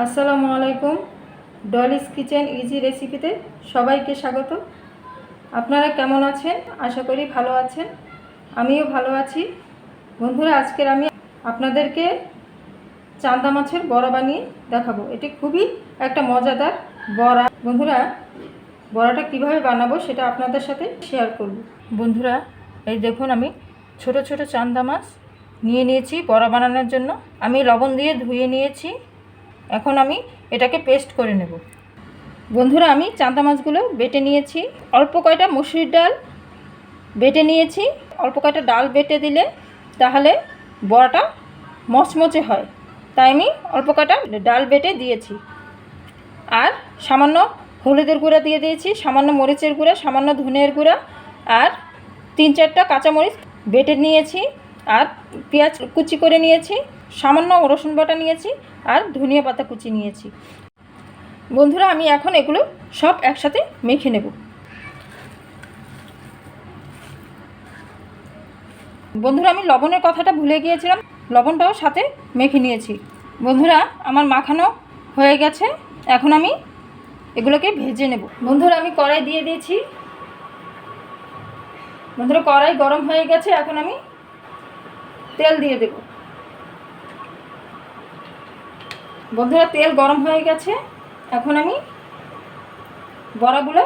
আসসালামু আলাইকুম। Dolly's kitchen easy রেসিপিতে সবাইকে স্বাগত। আপনারা কেমন আছেন? আশা করি ভালো আছেন। আমিও ভালো আছি। বন্ধুরা, আজকের আমি আপনাদেরকে চান্দা মাছের বড়া বানিয়ে দেখাবো। এটি খুবই একটা মজাদার বড়া। বন্ধুরা, বড়াটা কীভাবে বানাবো সেটা আপনাদের সাথে শেয়ার করব। বন্ধুরা, এই দেখুন আমি ছোট ছোট চান্দা মাছ নিয়ে নিয়েছি বড়া বানানোর জন্য। আমি লবণ দিয়ে ধুয়ে নিয়েছি। এখন আমি এটাকে পেস্ট করে নেব। বন্ধুরা, আমি চান্দা মাছগুলো বেটে নিয়েছি। অল্প কয়টা মুসুরির ডাল বেটে নিয়েছি। অল্প কয়টা ডাল বেটে দিলে তাহলে বড়াটা মচমচে হয়। তাই আমি অল্প কয়টা ডাল বেটে দিয়েছি। আর সামান্য হলুদের গুঁড়া দিয়ে দিয়েছি, সামান্য মরিচের গুঁড়া, সামান্য ধনের গুঁড়া, আর তিন চারটা কাঁচামরিচ বেটে নিয়েছি। আর পেঁয়াজ কুচি করে নিয়েছি। সামান্য রসুন বাটা নিয়েছি আর ধনিয়া পাতা কুচি নিয়েছি। বন্ধুরা, আমি এখন এগুলো সব একসাথে মেখে নেব। বন্ধুরা, আমি লবণের কথাটা ভুলে গিয়েছিলাম, লবণটাও সাথে মেখে নিয়েছি। বন্ধুরা, আমার মাখানো হয়ে গেছে, এখন আমি এগুলোকে ভেজে নেব। বন্ধুরা, আমি কড়াই দিয়ে দিয়েছি। বন্ধুরা, কড়াই গরম হয়ে গেছে, এখন আমি তেল দিয়ে দেব। বন্ধুরা, তেল গরম হয়ে গেছে। এখন আমি বড়াগুলো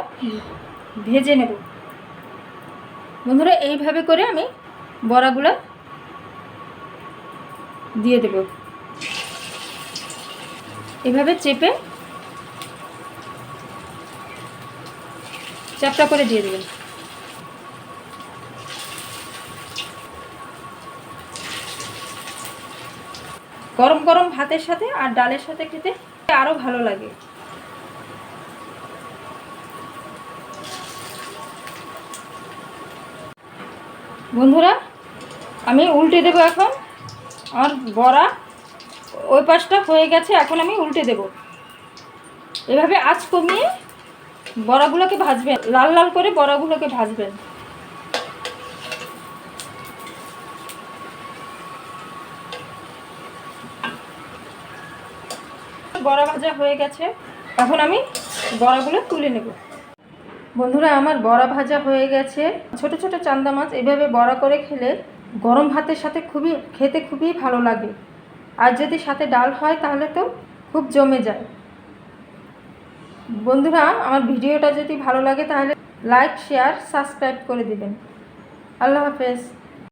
ভেজে নেব। বন্ধুরা, এইভাবে করে আমি বড়াগুলো দিয়ে দেব। এভাবে চেপে চ্যাপটা করে দিয়ে দেবেন। গরম গরম ভাতের সাথে আর ডালের সাথে খেতে আরও ভালো লাগে। বন্ধুরা, আমি উল্টে দেবো এখন। আর বড়া ওই পাশটা হয়ে গেছে, এখন আমি উল্টে দেব। এভাবে আঁচ কমিয়ে বড়াগুলোকে ভাজবেন, লাল লাল করে বড়াগুলোকে ভাজবেন। বড়া ভাজা হয়ে গেছে, এখন আমি বড়াগুলো তুলে নেব। বন্ধুরা, আমার বড়া ভাজা হয়ে গেছে। ছোট ছোট চান্দা মাছ এভাবে বড়া করে খেলে গরম ভাতের সাথে খুবই, খেতে খুবই ভালো লাগে। আর যদি সাথে ডাল হয়, তাহলে তো খুব জমে যায়। বন্ধুরা, আমার ভিডিওটা যদি ভালো লাগে, তাহলে লাইক, শেয়ার, সাবস্ক্রাইব করে দিবেন। আল্লাহ হাফেজ।